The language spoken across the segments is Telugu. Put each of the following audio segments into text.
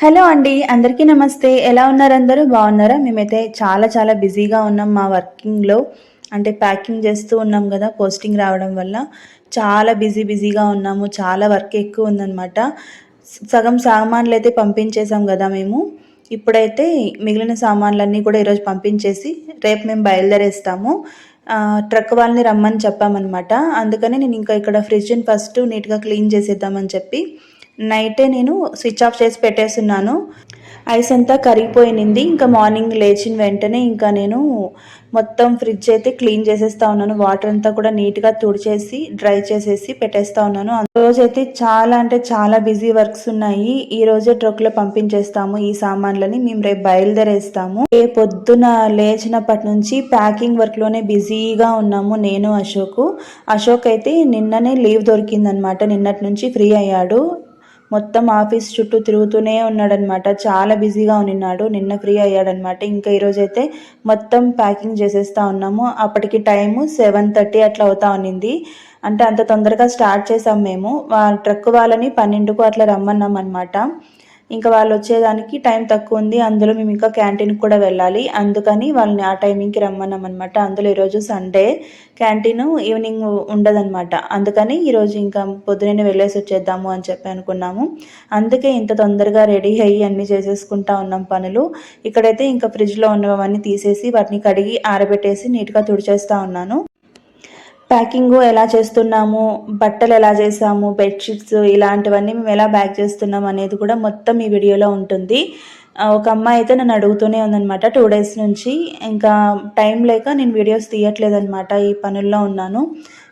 హలో అండి అందరికీ నమస్తే. ఎలా ఉన్నారు అందరూ? బాగున్నారా? మేమైతే చాలా చాలా బిజీగా ఉన్నాం మా వర్కింగ్లో. అంటే ప్యాకింగ్ చేస్తూ ఉన్నాం కదా పోస్టింగ్ రావడం వల్ల. చాలా బిజీ బిజీగా ఉన్నాము. చాలా వర్క్ ఎక్కువ ఉందన్నమాట. సగం సామాన్లు అయితే పంపించేసాం కదా మేము. ఇప్పుడైతే మిగిలిన సామాన్లన్నీ కూడా ఈరోజు పంపించేసి రేపు మేము బయలుదేరేస్తాము. ట్రక్ వాళ్ళని రమ్మని చెప్పామన్నమాట. అందుకని నేను ఇంకా ఇక్కడ ఫ్రిడ్జ్ని ఫస్ట్ నీట్గా క్లీన్ చేసేద్దామని చెప్పి నైటే నేను స్విచ్ ఆఫ్ చేసి పెట్టేస్తున్నాను. ఐస్ అంతా కరిగిపోయినింది. ఇంకా మార్నింగ్ లేచిన వెంటనే ఇంకా నేను మొత్తం ఫ్రిడ్జ్ అయితే క్లీన్ చేసేస్తా ఉన్నాను. వాటర్ అంతా కూడా నీట్గా తుడిచేసి డ్రై చేసేసి పెట్టేస్తా ఉన్నాను. ఆ రోజైతే చాలా అంటే చాలా బిజీ వర్క్స్ ఉన్నాయి. ఈ రోజే ట్రక్లో పంపించేస్తాము ఈ సామాన్లని. మేము రేపు బయలుదేరేస్తాము. ఏ పొద్దున లేచినప్పటి నుంచి ప్యాకింగ్ వర్క్లోనే బిజీగా ఉన్నాము నేను అశోక్. అశోక్ అయితే నిన్ననే లీవ్ దొరికిందనమాట. నిన్నటి నుంచి ఫ్రీ అయ్యాడు. మొత్తం ఆఫీస్ చుట్టూ తిరుగుతూనే ఉన్నాడనమాట చాలా బిజీగా ఉన్నాడు నిన్న ఫ్రీ అయ్యాడనమాట ఇంకా ఈరోజు అయితే మొత్తం ప్యాకింగ్ చేసేస్తా ఉన్నాము. అప్పటికి టైము సెవెన్ థర్టీ అట్లా అవుతా ఉన్నింది. అంటే అంత తొందరగా స్టార్ట్ చేసాం మేము. వా- ట్రక్ వాళ్ళని పన్నెండుకు అట్లా రమ్మన్నాం అనమాట ఇంకా వాళ్ళు వచ్చేదానికి టైం తక్కువ ఉంది. అందులో మేము ఇంకా క్యాంటీన్కి కూడా వెళ్ళాలి. అందుకని వాళ్ళని ఆ టైమింగ్కి రమ్మన్నాం అనమాట అందులో ఈరోజు సండే. క్యాంటీన్ ఈవినింగ్ ఉండదన్నమాట. అందుకని ఈరోజు ఇంకా పొద్దున్నే వెళ్ళేసి వచ్చేద్దాము అని చెప్పి అనుకున్నాము. అందుకే ఇంత తొందరగా రెడీ అయ్యి అన్నీ చేసేసుకుంటా ఉన్నాం పనులు. ఇక్కడైతే ఇంకా ఫ్రిడ్జ్లో ఉన్నవన్నీ తీసేసి వాటిని కడిగి ఆరబెట్టేసి నీట్గా తుడిచేస్తా ఉన్నాను. ప్యాకింగ్ ఎలా చేస్తున్నాము బట్టలు ఎలా చేసాము బెడ్షీట్స్ ఇలాంటివన్నీ మేము ఎలా ప్యాక్ చేస్తున్నాం అనేది కూడా మొత్తం ఈ వీడియోలో ఉంటుంది. ఒక అమ్మాయి అయితే నన్ను అడుగుతూనే ఉందనమాట టూ డేస్ నుంచి. ఇంకా టైం లేక నేను వీడియోస్ తీయట్లేదన్నమాట ఈ పనుల్లో ఉన్నాను.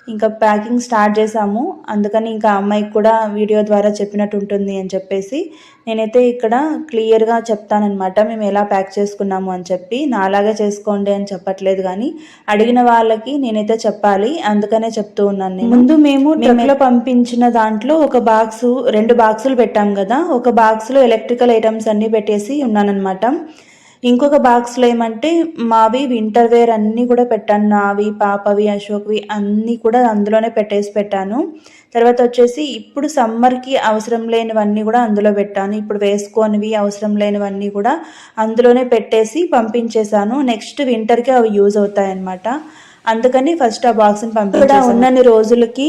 ఇంకా ప్యాకింగ్ స్టార్ట్ చేసాము అందుకని ఇంకా అమ్మాయికి కూడా వీడియో ద్వారా చెప్పినట్టు ఉంటుంది అని చెప్పేసి నేనైతే ఇక్కడ క్లియర్గా చెప్తానన్నమాట. మేము ఎలా ప్యాక్ చేసుకున్నాము అని చెప్పి. నాలాగే చేసుకోండి అని చెప్పట్లేదు కానీ అడిగిన వాళ్ళకి నేనైతే చెప్పాలి. అందుకనే చెప్తూ ఉన్నాను నేను. ముందు మేము ట్రక్లో పంపించిన దాంట్లో ఒక బాక్స్ రెండు బాక్సులు పెట్టాం కదా. ఒక బాక్స్లో ఎలక్ట్రికల్ ఐటమ్స్ అన్నీ పెట్టేసి ఉన్నానన్నమాట. ఇంకొక బాక్స్లో ఏమంటే మావి వింటర్ వేర్ అన్నీ కూడా పెట్టాను. నావి పాపవి అశోక్వి అన్నీ కూడా అందులోనే పెట్టేసి పెట్టాను. తర్వాత వచ్చేసి ఇప్పుడు సమ్మర్కి అవసరం లేనివన్నీ కూడా అందులో పెట్టాను. ఇప్పుడు వేసుకోనివి అవసరం లేనివన్నీ కూడా అందులోనే పెట్టేసి పంపించేశాను. నెక్స్ట్ వింటర్కి అవి యూజ్ అవుతాయి అన్నమాట అందుకని ఫస్ట్ ఆ బాక్స్ని పంపించేసాను ఉన్నన్ని రోజులకి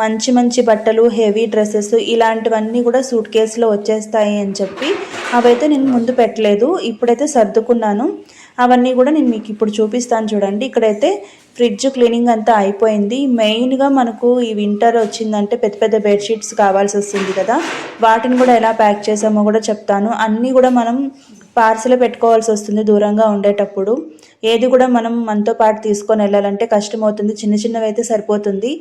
మంచి మంచి బట్టలు హెవీ డ్రెస్సెస్ ఇలాంటివన్నీ కూడా సూట్ కేసులో వచ్చేస్తాయి అని చెప్పి అవైతే నేను ముందు పెట్టలేదు. ఇప్పుడైతే సర్దుకున్నాను. అవన్నీ కూడా నేను మీకు ఇప్పుడు చూపిస్తాను చూడండి. ఇక్కడైతే ఫ్రిడ్జ్ క్లీనింగ్ అంతా అయిపోయింది. మెయిన్గా మనకు ఈ వింటర్ వచ్చిందంటే పెద్ద పెద్ద బెడ్షీట్స్ కావాల్సి వస్తుంది కదా. వాటిని కూడా ఎలా ప్యాక్ చేసామో కూడా చెప్తాను. అన్నీ కూడా మనం పార్సిల్ పెట్టుకోవాల్సి వస్తుంది దూరంగా ఉండేటప్పుడు. ఏది కూడా మనం మనతో పాటు తీసుకొని వెళ్ళాలంటే కష్టమవుతుంది. చిన్న చిన్నవి అయితే సరిపోతుంది.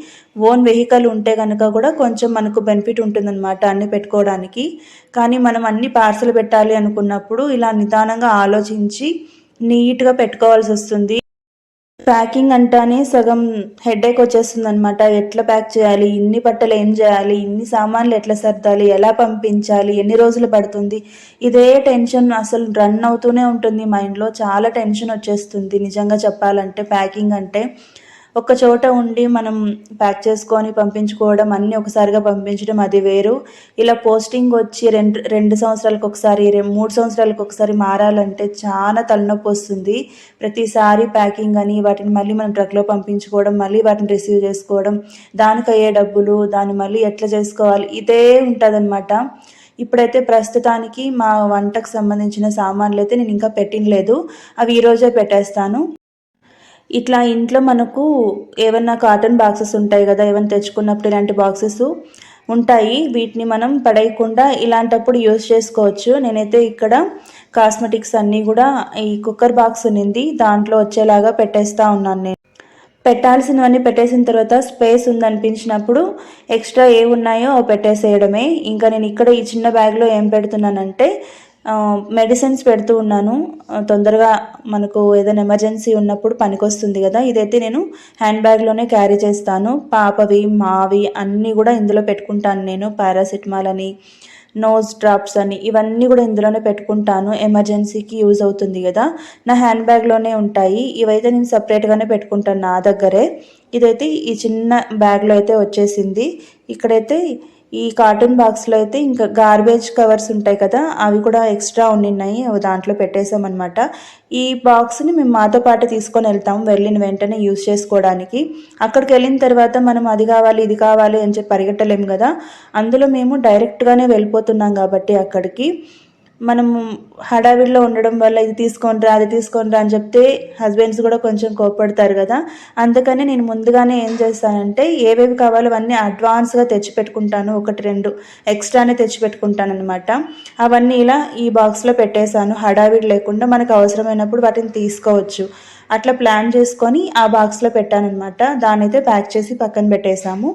ఓన్ వెహికల్ ఉంటే కనుక కూడా కొంచెం మనకు బెనిఫిట్ ఉంటుందన్నమాట అన్ని పెట్టుకోవడానికి. కానీ మనం అన్ని పార్సిల్ పెట్టాలి అనుకున్నప్పుడు ఇలా నిదానంగా ఆలోచించి నీట్గా పెట్టుకోవాల్సి వస్తుంది. ప్యాకింగ్ అంటానే సగం హెడేక్ వచ్చేస్తుంది అనమాట ఎట్లా ప్యాక్ చేయాలి? ఇన్ని బట్టలు ఏం చేయాలి? ఇన్ని సామాన్లు ఎట్లా సర్దాలి? ఎలా పంపించాలి? ఎన్ని రోజులు పడుతుంది? ఇదే టెన్షన్ అసలు రన్ అవుతూనే ఉంటుంది. మైండ్లో చాలా టెన్షన్ వచ్చేస్తుంది. నిజంగా చెప్పాలంటే ప్యాకింగ్ అంటే ఒక చోట ఉండి మనం ప్యాక్ చేసుకొని పంపించుకోవడం అన్నీ ఒకసారిగా పంపించడం అది వేరు. ఇలా పోస్టింగ్ వచ్చి రెండు రెండు సంవత్సరాలకు ఒకసారి మూడు సంవత్సరాలకు ఒకసారి మారాలంటే చాలా తలనొప్పి వస్తుంది. ప్రతిసారి ప్యాకింగ్ అని వాటిని మళ్ళీ మనం ట్రక్లో పంపించుకోవడం మళ్ళీ వాటిని రిసీవ్ చేసుకోవడం దానికి అయ్యే డబ్బులు దాన్ని మళ్ళీ ఎట్లా చేసుకోవాలి ఇదే ఉంటుందన్నమాట. ఇప్పుడైతే ప్రస్తుతానికి మా వంటకు సంబంధించిన సామాన్లు అయితే నేను ఇంకా పెట్టినలేదు. అవి ఈరోజే పెట్టేస్తాను. ఇట్లా ఇంట్లో మనకు ఏమన్నా కాటన్ బాక్సెస్ ఉంటాయి కదా ఏమైనా తెచ్చుకున్నప్పుడు ఇలాంటి బాక్సెస్ ఉంటాయి. వీటిని మనం పడేయకుండా ఇలాంటప్పుడు యూస్ చేసుకోవచ్చు. నేనైతే ఇక్కడ కాస్మెటిక్స్ అన్నీ కూడా ఈ కుక్కర్ బాక్స్ ఉన్నింది. దాంట్లో వచ్చేలాగా పెట్టేస్తా ఉన్నాను నేను. పెట్టాల్సినవన్నీ పెట్టేసిన తర్వాత స్పేస్ ఉందనిపించినప్పుడు ఎక్స్ట్రా ఏ ఉన్నాయో అవి పెట్టేసేయడమే. ఇంకా నేను ఇక్కడ ఈ చిన్న బ్యాగ్లో ఏం పెడుతున్నానంటే మెడిసిన్స్ పెడుతూ ఉన్నాను. తొందరగా మనకు ఏదైనా ఎమర్జెన్సీ ఉన్నప్పుడు పనికొస్తుంది కదా ఇదైతే నేను హ్యాండ్ బ్యాగ్లోనే క్యారీ చేస్తాను. పాపవి మావి అన్నీ కూడా ఇందులో పెట్టుకుంటాను నేను. పారాసిటమాల్ అని నోస్ డ్రాప్స్ అని ఇవన్నీ కూడా ఇందులోనే పెట్టుకుంటాను. ఎమర్జెన్సీకి యూజ్ అవుతుంది కదా. నా హ్యాండ్ బ్యాగ్లోనే ఉంటాయి. ఇవైతే నేను సపరేట్గానే పెట్టుకుంటాను నా దగ్గరే. ఇదైతే ఈ చిన్న బ్యాగ్లో అయితే వచ్చేసింది. ఇక్కడైతే ఈ కార్టూన్ బాక్స్లో అయితే ఇంకా గార్బేజ్ కవర్స్ ఉంటాయి కదా అవి కూడా ఎక్స్ట్రా ఉండిన్నాయి అవి దాంట్లో పెట్టేసామన్నమాట ఈ బాక్స్ని మేము మాతో పాటు తీసుకొని వెళ్తాం వెళ్ళిన వెంటనే యూజ్ చేసుకోవడానికి. అక్కడికి వెళ్ళిన తర్వాత మనం అది కావాలి ఇది కావాలి అని చెప్పి పరిగెట్టలేము కదా. అందులో మేము డైరెక్ట్గానే వెళ్ళిపోతున్నాం కాబట్టి అక్కడికి. మనము హడావిడిలో ఉండడం వల్ల ఇది తీసుకొని రా అది తీసుకొని రా అని చెప్తే హస్బెండ్స్ కూడా కొంచెం కోపడతారు కదా. అందుకని నేను ముందుగానే ఏం చేస్తానంటే ఏవేవి కావాలో అవన్నీ అడ్వాన్స్గా తెచ్చిపెట్టుకుంటాను. ఒకటి రెండు ఎక్స్ట్రానే తెచ్చిపెట్టుకుంటాను అనమాట అవన్నీ ఇలా ఈ బాక్స్లో పెట్టేశాను. హడావిడి లేకుండా మనకు అవసరమైనప్పుడు వాటిని తీసుకోవచ్చు. అట్లా ప్లాన్ చేసుకొని ఆ బాక్స్లో పెట్టానమాట దాని అయితే ప్యాక్ చేసి పక్కన పెట్టేశాము.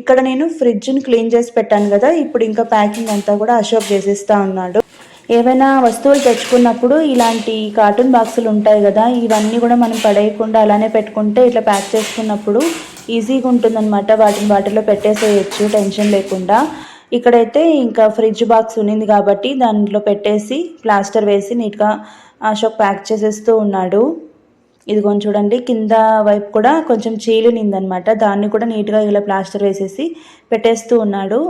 ఇక్కడ నేను ఫ్రిడ్జ్ని క్లీన్ చేసి పెట్టాను కదా. ఇప్పుడు ఇంకా ప్యాకింగ్ అంతా కూడా అశోక్ చేసేస్తా ఉన్నాడు. ఏవైనా వస్తువులు తెచ్చుకున్నప్పుడు ఇలాంటి కార్టూన్ బాక్సులు ఉంటాయి కదా ఇవన్నీ కూడా మనం పడేయకుండా అలానే పెట్టుకుంటే ఇట్లా ప్యాక్ చేసుకున్నప్పుడు ఈజీగా ఉంటుందన్నమాట. వాటిని వాటిలో పెట్టేసేయచ్చు టెన్షన్ లేకుండా. ఇక్కడైతే ఇంకా ఫ్రిడ్జ్ బాక్స్ ఉన్నింది కాబట్టి దాంట్లో పెట్టేసి ప్లాస్టర్ వేసి నీట్గా అశోక్ ప్యాక్ చేసేస్తూ ఉన్నాడు. ఇదిగోని చూడండి కింద వైపు కూడా కొంచెం చీలినిందనమాట దాన్ని కూడా నీట్గా ఇలా ప్లాస్టర్ వేసేసి పెట్టేస్తూ ఉన్నాడు.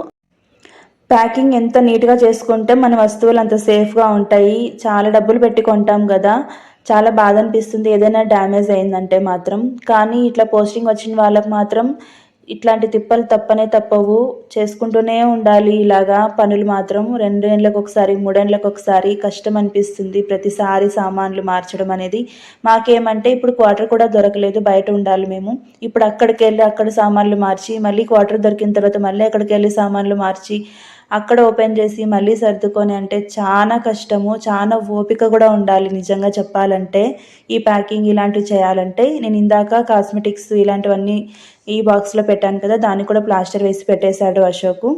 ప్యాకింగ్ ఎంత నీట్గా చేసుకుంటే మన వస్తువులు అంత సేఫ్గా ఉంటాయి. చాలా డబ్బులు పెట్టి కొంటాం కదా. చాలా బాధ అనిపిస్తుంది. ఏదైనా డ్యామేజ్ అయిందంటే మాత్రం. కానీ ఇట్లా పోస్టింగ్ వచ్చిన వాళ్ళకి మాత్రం ఇట్లాంటి తిప్పలు తప్పనే తప్పవు. చేసుకుంటూనే ఉండాలి. ఇలాగా పనులు మాత్రం రెండేళ్ళకి ఒకసారి మూడేళ్ళకి ఒకసారి కష్టం అనిపిస్తుంది. ప్రతిసారి సామాన్లు మార్చడం అనేది. మాకేమంటే ఇప్పుడు క్వార్టర్ కూడా దొరకలేదు. బయట ఉండాలి మేము. ఇప్పుడు అక్కడికి వెళ్ళి అక్కడ సామాన్లు మార్చి మళ్ళీ క్వార్టర్ దొరికిన తర్వాత మళ్ళీ అక్కడికి వెళ్ళి సామాన్లు మార్చి అక్కడ ఓపెన్ చేసి మళ్ళీ సర్దుకొని అంటే చాలా కష్టము చాలా ఓపిక కూడా ఉండాలి నిజంగా చెప్పాలంటే. ఈ ప్యాకింగ్ ఇలాంటివి చేయాలంటే నేను ఇందాక కాస్మెటిక్స్ ఇలాంటివన్నీ ఈ బాక్స్లో పెట్టాను కదా దాన్ని కూడా ప్లాస్టర్ వేసి పెట్టేశాడు అశోక్.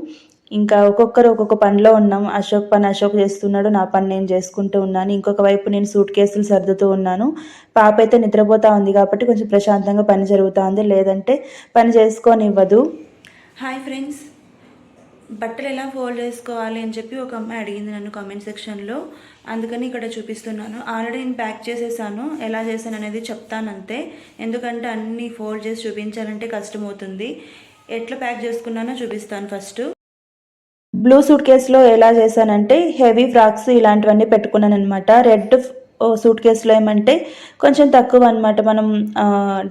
ఇంకా ఒక్కొక్కరు ఒక్కొక్క పనిలో ఉన్నాం. అశోక్ పని అశోక్ చేస్తున్నాడు నా పని నేను చేసుకుంటూ ఉన్నాను. ఇంకొక వైపు నేను సూట్ కేసులు సర్దుతూ ఉన్నాను. పాప అయితే నిద్రపోతా ఉంది కాబట్టి కొంచెం ప్రశాంతంగా పని జరుగుతూ ఉంది. లేదంటే పని చేసుకొని ఇవ్వదు. Hi friends. బట్టలు ఎలా ఫోల్డ్ చేసుకోవాలి అని చెప్పి ఒక అమ్మాయి అడిగింది నన్ను కామెంట్ సెక్షన్లో అందుకని ఇక్కడ చూపిస్తున్నాను. ఆల్రెడీ నేను ప్యాక్ చేసేసాను. ఎలా చేశాను అనేది చెప్తాను అంతే ఎందుకంటే అన్నీ ఫోల్డ్ చేసి చూపించాలంటే కష్టమవుతుంది. ఎట్లా ప్యాక్ చేసుకున్నానో చూపిస్తాను ఫస్ట్ బ్లూ సూట్ కేసులో ఎలా చేశానంటే హెవీ ఫ్రాక్స్ ఇలాంటివన్నీ పెట్టుకున్నాను అనమాట రెడ్ సూట్ కేసులో ఏమంటే కొంచెం తక్కువ అనమాట మనం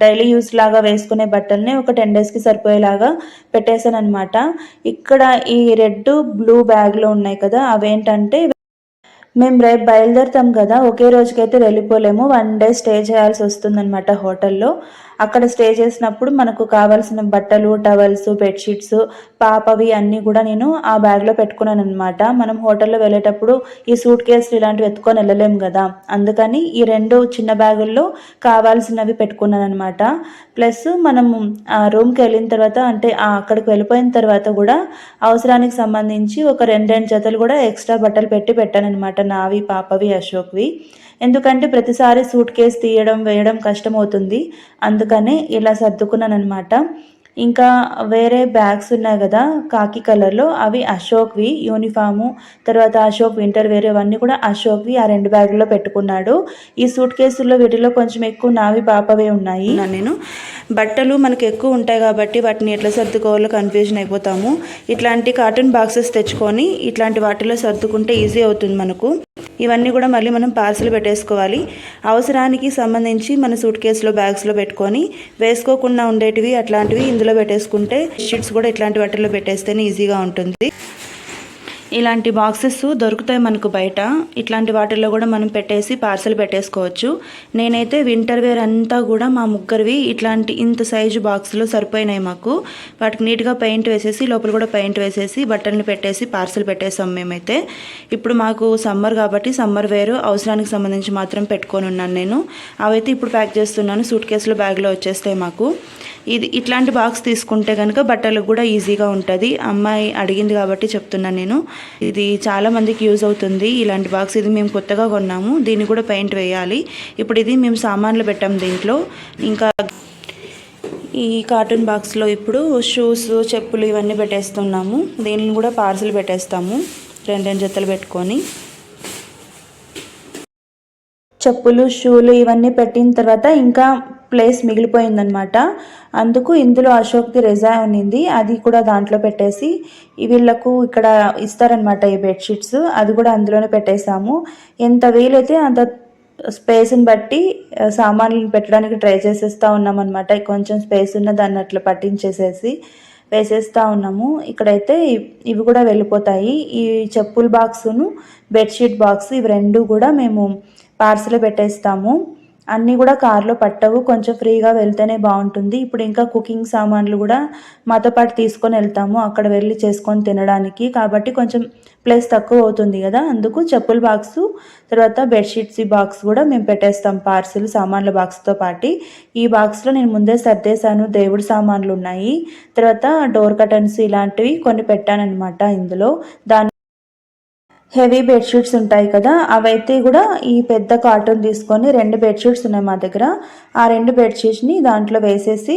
డైలీ యూస్ లాగా వేసుకునే బట్టల్ని ఒక టెన్ డేస్కి సరిపోయేలాగా పెట్టేశాను అనమాట ఇక్కడ ఈ రెడ్ బ్లూ బ్యాగ్లో ఉన్నాయి కదా అవేంటంటే మేము రేపు బయలుదేరుతాం కదా ఒకే రోజుకైతే వెళ్ళిపోలేము. వన్ డే స్టే చేయాల్సి వస్తుందన్నమాట హోటల్లో. అక్కడ స్టే చేసినప్పుడు మనకు కావాల్సిన బట్టలు టవల్స్ బెడ్షీట్స్ పాపవి అన్నీ కూడా నేను ఆ బ్యాగ్లో పెట్టుకున్నాను అనమాట మనం హోటల్లో వెళ్ళేటప్పుడు ఈ సూట్ కేసులు ఇలాంటివి ఎత్తుకొని వెళ్ళలేము కదా. అందుకని ఈ రెండు చిన్న బ్యాగుల్లో కావాల్సినవి పెట్టుకున్నాను అనమాట ప్లస్ మనం ఆ రూమ్కి వెళ్ళిన తర్వాత అంటే అక్కడికి వెళ్ళిపోయిన తర్వాత కూడా అవసరానికి సంబంధించి ఒక రెండు రెండు జతలు కూడా ఎక్స్ట్రా బట్టలు పెట్టి పెట్టాను అనమాట నావి పాపవి అశోక్వి. ఎందుకంటే ప్రతిసారి సూట్ కేసు తీయడం వేయడం కష్టమవుతుంది. అందుకనే ఇలా సర్దుకున్నాను అనమాట ఇంకా వేరే బ్యాగ్స్ ఉన్నాయి కదా కాకి కలర్లో అవి అశోక్వి యూనిఫాము తర్వాత అశోక్ వింటర్ వేరే అవన్నీ కూడా అశోక్వి ఆ రెండు బ్యాగుల్లో పెట్టుకున్నాడు. ఈ సూట్ కేసుల్లో వీటిలో కొంచెం ఎక్కువ నావి పాపవే ఉన్నాయి. నేను. బట్టలు మనకు ఎక్కువ ఉంటాయి కాబట్టి వాటిని ఎట్లా సర్దుకోవాలో కన్ఫ్యూజన్ అయిపోతాము. ఇట్లాంటి కార్టూన్ బాక్సెస్ తెచ్చుకొని ఇట్లాంటి వాటిలో సర్దుకుంటే ఈజీ అవుతుంది మనకు. ఇవన్నీ కూడా మళ్ళీ మనం పార్సల్ పెట్టేసుకోవాలి. అవసరానికి సంబంధించి మన సూట్ కేసులో బ్యాగ్స్లో పెట్టుకొని వేసుకోకుండా ఉండేటివి అట్లాంటివి ఇందులో పెట్టేసుకుంటే షీట్స్ కూడా ఇట్లాంటి వాటిల్లో పెట్టేస్తేనే ఈజీగా ఉంటుంది. ఇలాంటి బాక్సెస్ దొరుకుతాయి మనకు బయట. ఇట్లాంటి వాటిల్లో కూడా మనం పెట్టేసి పార్సల్ పెట్టేసుకోవచ్చు. నేనైతే వింటర్ వేర్ అంతా కూడా మా ముగ్గురివి ఇట్లాంటి ఇంత సైజు బాక్స్లో సరిపోయినాయి మాకు. వాటికి నీట్గా పెయింట్ వేసేసి లోపల కూడా పెయింట్ వేసేసి బట్టల్ని పెట్టేసి పార్సల్ పెట్టేసాం మేమైతే. ఇప్పుడు మాకు సమ్మర్ కాబట్టి సమ్మర్ వేరు అవసరానికి సంబంధించి మాత్రం పెట్టుకొని ఉన్నాను నేను. అవైతే ఇప్పుడు ప్యాక్ చేస్తున్నాను. సూట్ కేసులో బ్యాగ్లో వచ్చేస్తాయి మాకు. ఇది ఇట్లాంటి బాక్స్ తీసుకుంటే కనుక బట్టలకు కూడా ఈజీగా ఉంటుంది. అమ్మాయి అడిగింది కాబట్టి చెప్తున్నాను నేను. ఇది చాలా మందికి యూజ్ అవుతుంది ఇలాంటి బాక్స్. ఇది మేము కొత్తగా కొన్నాము. దీన్ని కూడా పెయింట్ వేయాలి. ఇప్పుడు ఇది మేము సామాన్లు పెట్టాం దీంట్లో. ఇంకా ఈ కార్టూన్ బాక్స్లో ఇప్పుడు షూస్ చెప్పులు ఇవన్నీ పెట్టేస్తున్నాము. దీనిని కూడా పార్సిల్ పెట్టేస్తాము. రెండు రెండు జతలు పెట్టుకొని. చెప్పులు షూలు ఇవన్నీ పెట్టిన తర్వాత ఇంకా ప్లేస్ మిగిలిపోయిందనమాట అందుకు ఇందులో అశోక్ది రెజా ఉన్నింది. అది కూడా దాంట్లో పెట్టేసి వీళ్ళకు ఇక్కడ ఇస్తారనమాట ఈ బెడ్షీట్స్ అది కూడా అందులోనే పెట్టేసాము ఎంత వీలైతే అంత స్పేస్ని బట్టి సామాన్లను పెట్టడానికి ట్రై చేసేస్తూ ఉన్నామన్నమాట. కొంచెం స్పేస్ ఉన్న దాన్ని అట్లా పట్టించేసేసి వేసేస్తూ ఉన్నాము. ఇక్కడైతే ఇవి కూడా వెళ్ళిపోతాయి. ఈ చెప్పుల బాక్సును బెడ్షీట్ బాక్స్ ఇవి రెండు కూడా మేము పార్సల్ పెట్టేస్తాము. అన్నీ కూడా కార్లో పట్టవు. కొంచెం ఫ్రీగా వెళ్తేనే బాగుంటుంది. ఇప్పుడు ఇంకా కుకింగ్ సామాన్లు కూడా మాతో పాటు తీసుకొని వెళ్తాము. అక్కడ వెళ్ళి చేసుకొని తినడానికి. కాబట్టి కొంచెం ప్లేస్ తక్కువ అవుతుంది కదా. అందుకు చెప్పుల బాక్సు తర్వాత బెడ్షీట్స్ ఈ బాక్స్ కూడా మేము పెట్టేస్తాం పార్సిల్ సామాన్ల బాక్స్తో పాటు. ఈ బాక్స్లో నేను ముందే సర్దేశాను. దేవుడి సామాన్లు ఉన్నాయి. తర్వాత డోర్ కటన్స్ ఇలాంటివి కొన్ని పెట్టానన్నమాట ఇందులో. దాని హెవీ బెడ్షీట్స్ ఉంటాయి కదా అవైతే కూడా ఈ పెద్ద కార్టూన్ తీసుకొని రెండు బెడ్షీట్స్ ఉన్నాయి మా దగ్గర. ఆ రెండు బెడ్షీట్స్ని దాంట్లో వేసేసి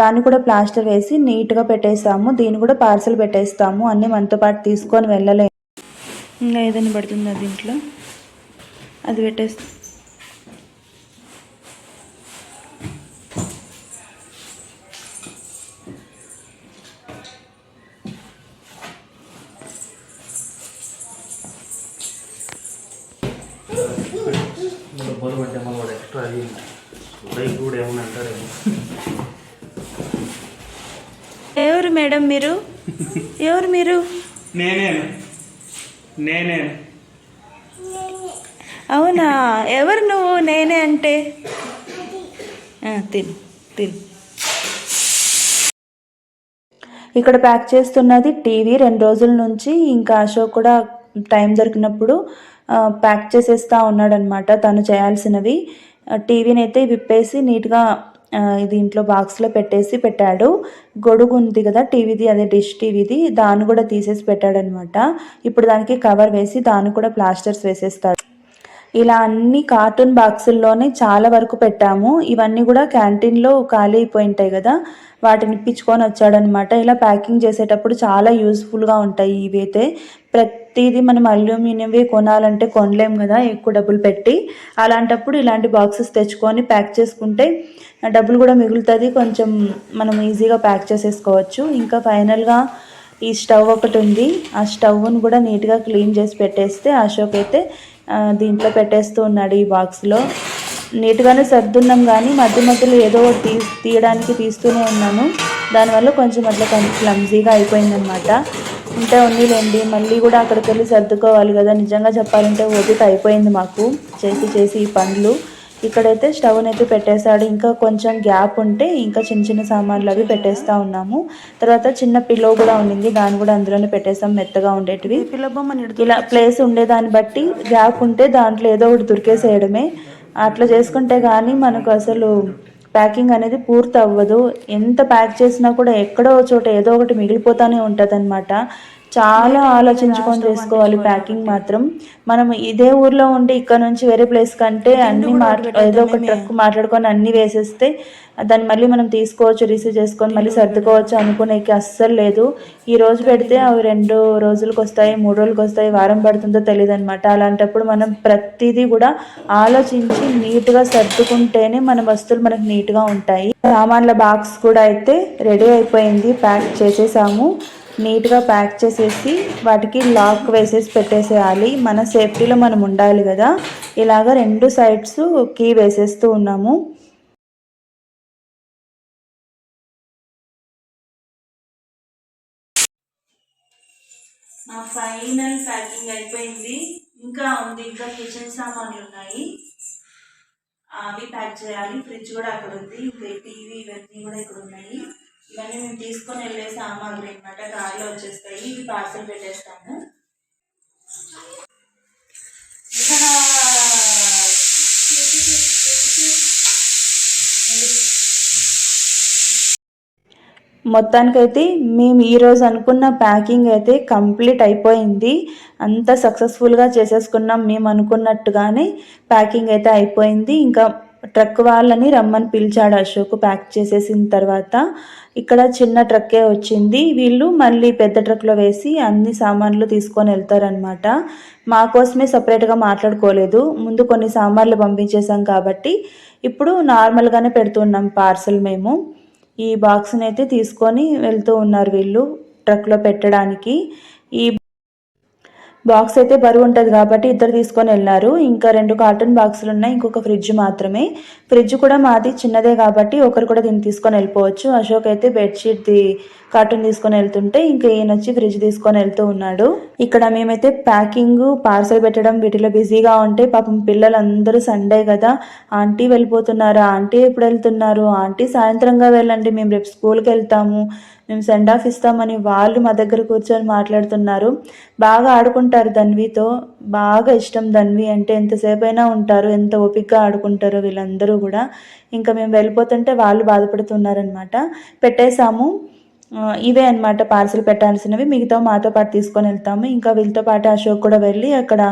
దాన్ని కూడా ప్లాస్టర్ వేసి నీట్గా పెట్టేస్తాము. దీన్ని కూడా పార్సల్ పెట్టేస్తాము. అన్నీ మనతో పాటు తీసుకొని వెళ్ళలేము. ఇంకా ఏదైనా పడుతుందా దీంట్లో? అది పెట్టేస్తాం. మేడం మీరు? ఎవరు మీరు? నేనే నేనే అవునా? ఎవరు నువ్వు? నేనే అంటే? తిను తిను. ఇక్కడ ప్యాక్ చేస్తున్నది టీవీ. రెండు రోజుల నుంచి ఇంకా అశోక్ కూడా టైం దొరికినప్పుడు ప్యాక్ చేసేస్తా ఉన్నాడనమాట తను చేయాల్సినవి. టీవీని అయితే విప్పేసి నీట్గా దీంట్లో బాక్స్లో పెట్టేసి పెట్టాడు. గొడుగు ఉంది కదా టీవీది అదే డిష్ టీవీది దాన్ని కూడా తీసేసి పెట్టాడనమాట. ఇప్పుడు దానికి కవర్ వేసి దాన్ని కూడా ప్లాస్టర్స్ వేసేస్తాడు. ఇలా అన్ని కార్టూన్ బాక్సుల్లోనే చాలా వరకు పెట్టాము. ఇవన్నీ కూడా క్యాంటీన్లో ఖాళీ అయిపోయి ఉంటాయి కదా వాటిని ఇప్పించుకొని వచ్చాడనమాట. ఇలా ప్యాకింగ్ చేసేటప్పుడు చాలా యూస్ఫుల్గా ఉంటాయి ఇవి అయితే ప్రతిదీ మనం అల్యూమినియంవి కొనాలంటే కొనలేం కదా ఎక్కువ డబ్బులు పెట్టి. అలాంటప్పుడు ఇలాంటి బాక్సెస్ తెచ్చుకొని ప్యాక్ చేసుకుంటే డబ్బులు కూడా మిగులుతుంది. కొంచెం మనం ఈజీగా ప్యాక్ చేసేసుకోవచ్చు. ఇంకా ఫైనల్గా ఈ స్టవ్ ఒకటి ఉంది. ఆ స్టవ్ను కూడా నీట్గా క్లీన్ చేసి పెట్టేస్తే అశోక్ అయితే దీంట్లో పెట్టేస్తూ ఉన్నాడు ఈ బాక్స్లో. నీట్గానే సర్దున్నాం కానీ మధ్య మధ్యలో ఏదో ఒకటి తీ తీయడానికి తీస్తూనే ఉన్నాను దానివల్ల కొంచెం అట్లా కొంచెం క్లమ్జీగా అయిపోయిందనమాట ఉంటే ఉన్నీలేండి మళ్ళీ కూడా అక్కడికి వెళ్ళి సర్దుకోవాలి కదా. నిజంగా చెప్పాలంటే ఓపిక అయిపోయింది మాకు. చేసి చేసి ఈ పనులు. ఇక్కడైతే స్టవ్ని అయితే పెట్టేశాడు. ఇంకా కొంచెం గ్యాప్ ఉంటే ఇంకా చిన్న చిన్న సామాన్లు అవి పెట్టేస్తా ఉన్నాము. తర్వాత చిన్న పిల్లో కూడా ఉండింది. దాన్ని కూడా అందులోనే పెట్టేసాం మెత్తగా ఉండేటివి. ఇలా ప్లేస్ ఉండేదాన్ని బట్టి గ్యాప్ ఉంటే దాంట్లో ఏదో ఒకటి దొరికేసేయడమే. అట్లా చేసుకుంటే కానీ మనకు అసలు ప్యాకింగ్ అనేది పూర్తి అవ్వదు. ఎంత ప్యాక్ చేసినా కూడా ఎక్కడో చోట ఏదో ఒకటి మిగిలిపోతానే ఉంటుంది చాలా ఆలోచించుకొని చేసుకోవాలి ప్యాకింగ్ మాత్రం. మనం ఇదే ఊర్లో ఉండి ఇక్కడ నుంచి వేరే ప్లేస్ కంటే అన్ని మాట్లా ఏదో ఒక ట్రక్ మాట్లాడుకొని అన్ని వేసేస్తే దాన్ని మళ్ళీ మనం తీసుకోవచ్చు రిసీవ్ చేసుకొని మళ్ళీ సర్దుకోవచ్చు అనుకునేకి అస్సలు లేదు. ఈ రోజు పెడితే అవి రెండు రోజులకు వస్తాయి మూడు రోజులకు వస్తాయి వారం పడుతుందో తెలియదు అనమాట అలాంటప్పుడు మనం ప్రతిదీ కూడా ఆలోచించి నీట్గా సర్దుకుంటేనే మన వస్తువులు మనకు నీట్గా ఉంటాయి. సామాన్ల బాక్స్ కూడా అయితే రెడీ అయిపోయింది ప్యాక్ చేసేసాము. నీట్గా ప్యాక్ చేసేసి వాటికి లాక్ వేసేసి పెట్టేసేయాలి. మన సేఫ్టీలో మనం ఉండాలి కదా. ఇలాగ రెండు సైడ్స్ కీ వేసేస్తూ ఉన్నాము. మా ఫైనల్ ప్యాకింగ్ అయిపోయింది. ఇంకా ఉంది. ఇంకా కిచెన్ సామాన్లు ఉన్నాయి. అవి ప్యాక్ చేయాలి. ఫ్రిడ్జ్ కూడా అక్కడ ఉంది. ఇంకా టీవీ ఇవన్నీ కూడా ఇక్కడ ఉన్నాయి. ఇవన్నీ మేము తీసుకొని వెళ్ళే సామాగ్రి అనమాట కార్లో వచ్చేస్తాయి. ఇవి పార్సల్ పెట్టేస్తాము మొత్తానికైతే మేము ఈరోజు అనుకున్న ప్యాకింగ్ అయితే కంప్లీట్ అయిపోయింది. అంత సక్సెస్ఫుల్గా చేసేసుకున్నాం మేము అనుకున్నట్టుగానే ప్యాకింగ్ అయితే అయిపోయింది. ఇంకా ట్రక్ వాళ్ళని రమ్మని పిలిచాడు అశోక్ ప్యాక్ చేసేసిన తర్వాత. ఇక్కడ చిన్న ట్రక్కే వచ్చింది. వీళ్ళు మళ్ళీ పెద్ద ట్రక్లో వేసి అన్ని సామాన్లు తీసుకొని వెళ్తారనమాట మా కోసమే సపరేట్గా మాట్లాడుకోలేదు. ముందు కొన్ని సామాన్లు పంపించేసాం కాబట్టి ఇప్పుడు నార్మల్గానే పెడుతున్నాం పార్సల్ మేము. ఈ బాక్స్ని అయితే తీసుకొని వెళ్తూ ఉన్నారు వీళ్ళు ట్రక్లో పెట్టడానికి. ఈ బాక్స్ అయితే బరువు ఉంటుంది కాబట్టి ఇద్దరు తీసుకొని వెళ్ళారు. ఇంకా రెండు కార్టూన్ బాక్సులు ఉన్నాయి. ఇంకొక ఫ్రిడ్జ్ మాత్రమే. ఫ్రిడ్జ్ కూడా మాది చిన్నదే కాబట్టి ఒకరు కూడా దీన్ని తీసుకొని వెళ్ళిపోవచ్చు. అశోక్ అయితే బెడ్షీట్ది కార్టూన్ తీసుకొని వెళ్తుంటే ఇంకా ఈయన వచ్చి ఫ్రిడ్జ్ తీసుకొని వెళ్తూ ఉన్నాడు. ఇక్కడ మేమైతే ప్యాకింగ్ పార్సల్ పెట్టడం వీటిలో బిజీగా ఉంటే పాపం పిల్లలందరూ సండే కదా. ఆంటీ వెళ్ళిపోతున్నారా? ఆంటీ ఎప్పుడు వెళ్తున్నారు? ఆంటీ సాయంత్రంగా వెళ్ళండి. మేము రేపు స్కూల్కి వెళ్తాము. మేము సెండ్ ఆఫ్ ఇస్తామని వాళ్ళు మా దగ్గర కూర్చొని మాట్లాడుతున్నారు. బాగా ఆడుకుంటారు ధన్వితో. బాగా ఇష్టం ధన్వి అంటే ఎంతసేపైనా ఉంటారు ఎంత ఓపికగా ఆడుకుంటారో వీళ్ళందరూ కూడా. ఇంకా మేము వెళ్ళిపోతుంటే వాళ్ళు బాధపడుతున్నారనమాట పెట్టేశాము. ఇవే అనమాట పార్సిల్ పెట్టాల్సినవి. మిగతా మాతో పాటు తీసుకొని వెళ్తాము. ఇంకా వీళ్ళతో పాటు అశోక్ కూడా వెళ్ళి అక్కడ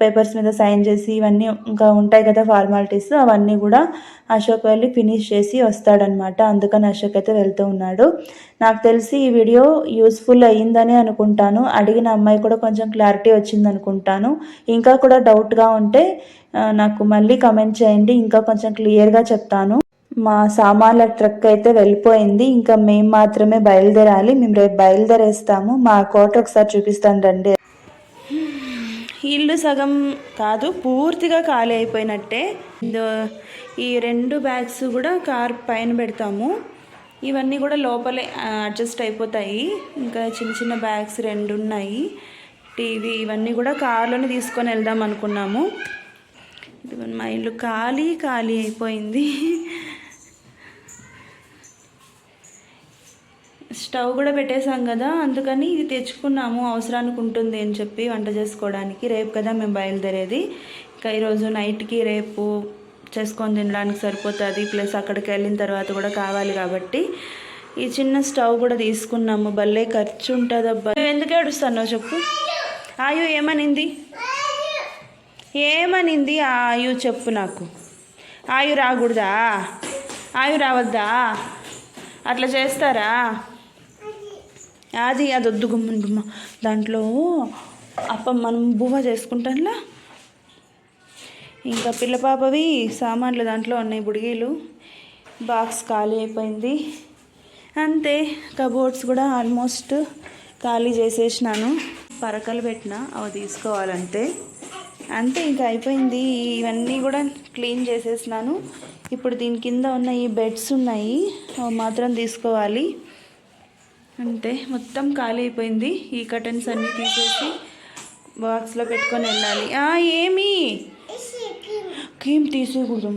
పేపర్స్ మీద సైన్ చేసి ఇవన్నీ ఇంకా ఉంటాయి కదా ఫార్మాలిటీస్ అవన్నీ కూడా అశోక్ వెళ్ళి ఫినిష్ చేసి వస్తాడనమాట అందుకని అశోక్ అయితే వెళ్తూ ఉన్నాడు. నాకు తెలిసి ఈ వీడియో యూస్ఫుల్ అయ్యిందని అనుకుంటాను. అడిగిన అమ్మాయి కూడా కొంచెం క్లారిటీ వచ్చింది అనుకుంటాను. ఇంకా కూడా డౌట్గా ఉంటే నాకు మళ్ళీ కమెంట్ చేయండి. ఇంకా కొంచెం క్లియర్గా చెప్తాను. మా సామాన్ల ట్రక్ అయితే వెళ్ళిపోయింది. ఇంకా మేము మాత్రమే బయలుదేరాలి. మేము రేపు బయలుదేరేస్తాము. మా కోట ఒకసారి చూపిస్తాను రండి. ఇల్లు సగం కాదు పూర్తిగా ఖాళీ అయిపోయినట్టే. ఈ రెండు బ్యాగ్స్ కూడా కార్ పైన పెడతాము. ఇవన్నీ కూడా లోపలే అడ్జస్ట్ అయిపోతాయి. ఇంకా చిన్న చిన్న బ్యాగ్స్ రెండు ఉన్నాయి. టీవీ ఇవన్నీ కూడా కార్లోనే తీసుకొని వెళ్దాం అనుకున్నాము. ఇది మా ఇల్లు ఖాళీ ఖాళీ అయిపోయింది. స్టవ్ కూడా పెట్టేశాం కదా అందుకని ఇది తెచ్చుకున్నాము అవసరానికి ఉంటుంది అని చెప్పి వంట చేసుకోవడానికి. రేపు కదా మేము బయలుదేరేది. ఇంకా ఈరోజు నైట్కి రేపు చేసుకొని తినడానికి సరిపోతుంది. ప్లస్ అక్కడికి వెళ్ళిన తర్వాత కూడా కావాలి కాబట్టి ఈ చిన్న స్టవ్ కూడా తీసుకున్నాము. భలే ఖర్చు ఉంటుంది అబ్బా నువ్వు ఎందుకు ఏడుస్తున్నావు చెప్పు. ఆయు ఏమనింది? ఏమనింది ఆయు చెప్పు నాకు. ఆయు రాకూడదా? ఆయు రావద్దా? అట్లా చేస్తారా? అది అది వద్దు గుమ్మని గుమ్మ దాంట్లో అప్పం మనం బువ్వ చేసుకుంటాంలా? ఇంకా పిల్ల పాపవి సామాన్లు దాంట్లో ఉన్నాయి బుడిగీలు. బాక్స్ ఖాళీ అయిపోయింది. అంతే కబోర్డ్స్ కూడా ఆల్మోస్ట్ ఖాళీ చేసేసినాను. పరకలు పెట్టిన అవి తీసుకోవాలంటే. అంతే ఇంకా అయిపోయింది. ఇవన్నీ కూడా క్లీన్ చేసేసినాను. ఇప్పుడు దీని కింద ఉన్న ఈ బెడ్స్ ఉన్నాయి అవి మాత్రం తీసుకోవాలి. అంతే మొత్తం ఖాళీ అయిపోయింది. ఈ కర్టన్స్ అన్నీ తీసేసి బాక్స్లో పెట్టుకొని వెళ్ళాలి. ఏమి? క్రీమ్ తీసేయకూడదు?